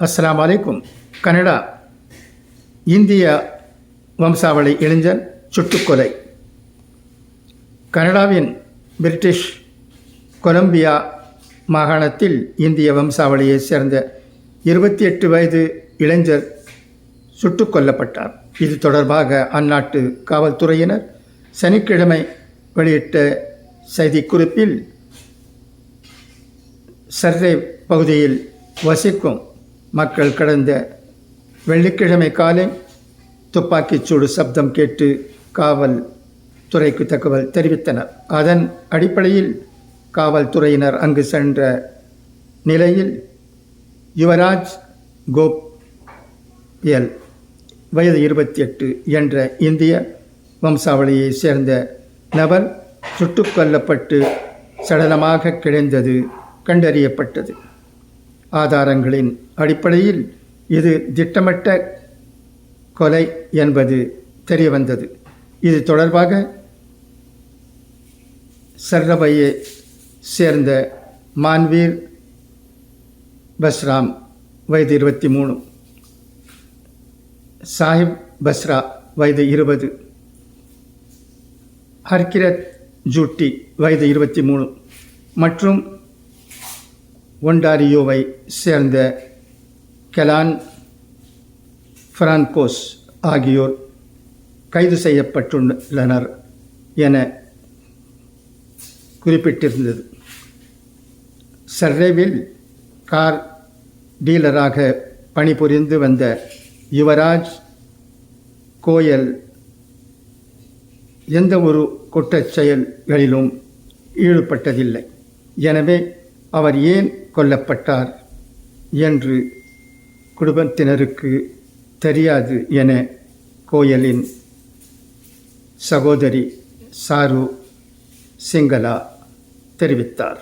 அஸ்லாம் வலைக்கும் கனடா இந்திய வம்சாவளி இளைஞர் சுட்டுக்கொலை. கனடாவின் பிரிட்டிஷ் கொலம்பியா மாகாணத்தில் இந்திய வம்சாவளியைச் சேர்ந்த இருபத்தி எட்டு வயது இளைஞர் சுட்டுக் கொல்லப்பட்டார் இது தொடர்பாக அந்நாட்டு காவல்துறையினர் சனிக்கிழமை வெளியிட்ட செய்திக்குறிப்பில் சர்ரே பகுதியில் வசிக்கும் மக்கள் கடந்த வெள்ளிக்கிழமை காலை துப்பாக்கிச் சூடு சப்தம் கேட்டு காவல் துறைக்கு தகவல் தெரிவித்தனர். அதன் அடிப்படையில் காவல்துறையினர் அங்கு சென்ற நிலையில் யுவராஜ் கோப் எல் வயது இருபத்தி எட்டு என்ற இந்திய வம்சாவளியைச் சேர்ந்த நபர் சுட்டுக் கொல்லப்பட்டு சடலமாக கிடைந்தது கண்டறியப்பட்டது. ஆதாரங்களின் அடிப்படையில் இது திட்டமிட்ட கொலை என்பது தெரியவந்தது. இது தொடர்பாக சர்ரபையை சேர்ந்த மான்வீர் பஸ்ராம் வயது இருபத்தி மூணு சாஹிப் பஸ்ரா வயது இருபது. ஹர்கிரத் ஜூட்டி வயது இருபத்தி மூணு மற்றும் ஒண்டாரியோவை சேர்ந்த கெலான் ஃப்ரான்கோஸ் ஆகியோர் கைது செய்யப்பட்டுள்ளனர் என குறிப்பிட்டிருந்தது. சர்ரேவில் கார் டீலராக பணிபுரிந்து வந்த யுவராஜ் கோயல் எந்த ஒரு குற்றச் செயல்களிலும் ஈடுபட்டதில்லை. எனவே அவர் ஏன் கொல்லப்பட்டார் என்று குடும்பத்தினருக்கு தெரியாது என கோயலின் சகோதரி சாரு சிங்களா தெரிவித்தார்.